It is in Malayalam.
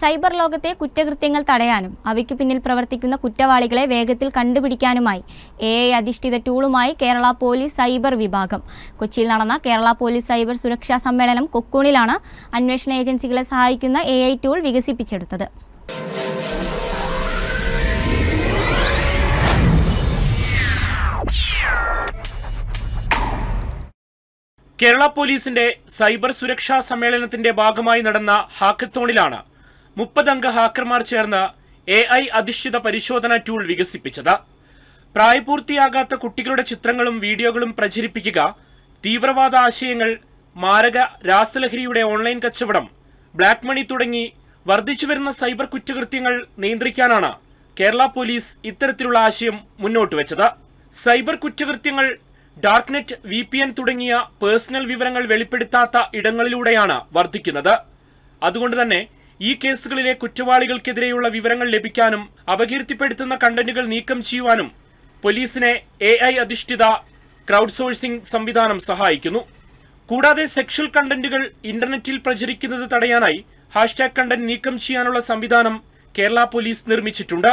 സൈബർ ലോകത്തെ കുറ്റകൃത്യങ്ങൾ തടയാനും അവയ്ക്ക് പിന്നിൽ പ്രവർത്തിക്കുന്ന കുറ്റവാളികളെ വേഗത്തിൽ കണ്ടുപിടിക്കാനുമായി എ ഐ അധിഷ്ഠിത ടൂളുമായി കേരള പോലീസ് സൈബർ വിഭാഗം. കൊച്ചിയിൽ നടന്ന കേരള പോലീസ് സൈബർ സുരക്ഷാ സമ്മേളനം കൊക്കൂണിലാണ് അന്വേഷണ ഏജൻസികളെ സഹായിക്കുന്ന എ ടൂൾ വികസിപ്പിച്ചെടുത്തത്. കേരള പോലീസിന്റെ സൈബർ സുരക്ഷാ സമ്മേളനത്തിന്റെ ഭാഗമായി നടന്ന ഹാക്കത്തോണിലാണ് മുപ്പതംഗ ഹാക്കർമാർ ചേർന്ന് എ ഐ അധിഷ്ഠിത പരിശോധന ടൂൾ വികസിപ്പിച്ചത്. പ്രായപൂർത്തിയാകാത്ത കുട്ടികളുടെ ചിത്രങ്ങളും വീഡിയോകളും പ്രചരിപ്പിക്കുക തീവ്രവാദ ആശയങ്ങൾ മാരക രാസലഹരിയുടെ ഓൺലൈൻ കച്ചവടം ബ്ലാക്ക് മണി തുടങ്ങി വർദ്ധിച്ചുവരുന്ന സൈബർ കുറ്റകൃത്യങ്ങൾ നിയന്ത്രിക്കാനാണ് കേരള പോലീസ് ഇത്തരത്തിലുള്ള ആശയം മുന്നോട്ട് വെച്ചത്. സൈബർ കുറ്റകൃത്യങ്ങൾ ഡാർക്ക്നെറ്റ് വി പി എൻ തുടങ്ങിയ പേഴ്സണൽ വിവരങ്ങൾ വെളിപ്പെടുത്താത്ത ഇടങ്ങളിലൂടെയാണ് വർദ്ധിക്കുന്നത്. അതുകൊണ്ട് തന്നെ ഈ കേസുകളിലെ കുറ്റവാളികൾക്കെതിരെയുള്ള വിവരങ്ങൾ ലഭിക്കാനും അപകീർത്തിപ്പെടുത്തുന്ന കണ്ടന്റുകൾ നീക്കം ചെയ്യുവാനും പോലീസിനെ എ ഐ അധിഷ്ഠിത ക്രൗഡ് സോഴ്സിംഗ് സംവിധാനം സഹായിക്കുന്നു. കൂടാതെ സെക്ഷൽ കണ്ടന്റുകൾ ഇന്റർനെറ്റിൽ പ്രചരിക്കുന്നത് തടയാനായി ഹാഷ്ടാഗ് കണ്ടന്റ് നീക്കം ചെയ്യാനുള്ള സംവിധാനം കേരള പോലീസ് നിർമ്മിച്ചിട്ടുണ്ട്.